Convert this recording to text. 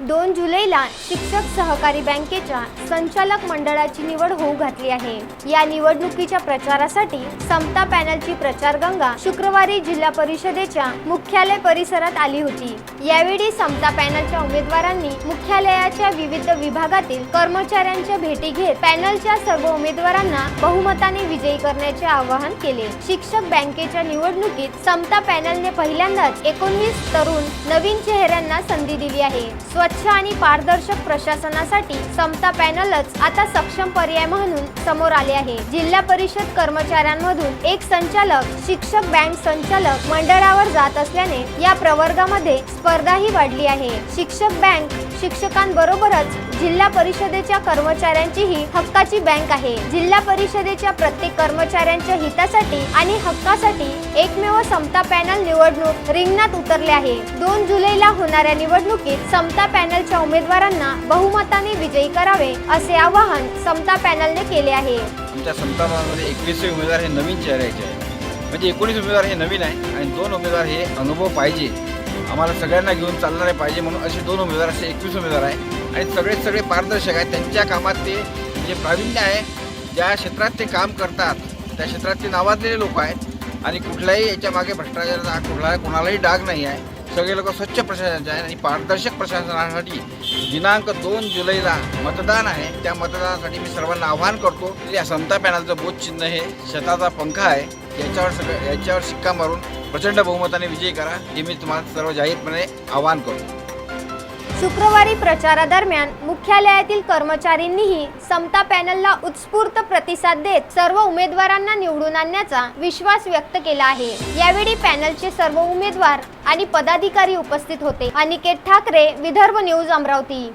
दोन जुलैला शिक्षक सहकारी बँकेच्या संचालक मंडळाची निवड होऊ घातली आहे. या निवडणुकीच्या प्रचारासाठी समता पॅनलची प्रचार गंगा शुक्रवारी जिल्हा परिषदेच्या मुख्यालय परिसरात आली होती. यावेळी समता पॅनलच्या उमेदवारांनी मुख्यालयाच्या विविध विभागातील कर्मचाऱ्यांच्या भेटी घेत पॅनलच्या सर्व उमेदवारांना बहुमताने विजयी करण्याचे आवाहन केले. शिक्षक बँकेच्या निवडणुकीत समता पॅनलने पहिल्यांदाच एकोणवीस तरुण नवीन चेहऱ्यांना संधी दिली आहे. स्वच्छ आणि पारदर्शक प्रशासनासाठी समता पॅनलच आता सक्षम पर्याय म्हणून समोर आले आहे. जिल्हा परिषद कर्मचाऱ्यांमधून एक संचालक शिक्षक बँक संचालक मंडळावर जात असल्याने या प्रवर्गामध्ये स्पर्धाही वाढली आहे. शिक्षक बँक शिक्षकांबरोबरच जिल्हा परिषदेच्या कर्मचाऱ्यांचीही हक्काची बँक आहे. जिल्हा परिषदेच्या प्रत्येक कर्मचाऱ्यांच्या हितासाठी आणि हक्कासाठी एकमेव समता पॅनल निवडणूक रिंगणात उतरले आहे. दोन जुलैला होणाऱ्या निवडणुकीत समता पॅनलच्या उमेदवारांना बहुमताने विजयी करावे असे आवाहन समता पॅनलने केले आहे. आमच्या समता पॅनलमध्ये एकवीसशे उमेदवार हे नवीन चेहऱ्याचे आहे म्हणजे एकोणीस उमेदवार हे नवीन आहे आणि दोन उमेदवार हे अनुभव पाहिजे. आम्हाला सगळ्यांना घेऊन चालणारे पाहिजे म्हणून असे दोन उमेदवार असे एकवीस उमेदवार आहे. आणि सगळे सगळे पारदर्शक आहेत. त्यांच्या कामात ते जे प्रावीण्य आहे. ज्या क्षेत्रात ते काम करतात त्या क्षेत्रात ते नावाजलेले लोक आहेत. आणि कुठल्याही याच्या मागे भ्रष्टाचाराचा कुठला कोणालाही डाग नाही आहे. सगळे लोक स्वच्छ प्रशासनाचे आहे आणि पारदर्शक प्रशासनासाठी दिनांक दोन जुलैला मतदान आहे. त्या मतदानासाठी मी सर्वांना आवाहन करतो या समता पॅनलचं बोध चिन्ह हे शताचा पंखा आहे. याच्यावर सगळं याच्यावर शिक्का मारून प्रचंड बहुमताने विजयी करा. हे मी तुम्हाला सर्व जाहीरपणे आवाहन करतो. शुक्रवारी प्रचारादरम्यान मुख्यालयातील कर्मचाऱ्यांनीही समता पॅनलला उत्स्फूर्त प्रतिसाद देत सर्व उमेदवारांना निवडून आणण्याचा विश्वास व्यक्त केला आहे. यावेळी पॅनलचे सर्व उमेदवार आणि पदाधिकारी उपस्थित होते. अनिकेत ठाकरे विदर्भ न्यूज अमरावती.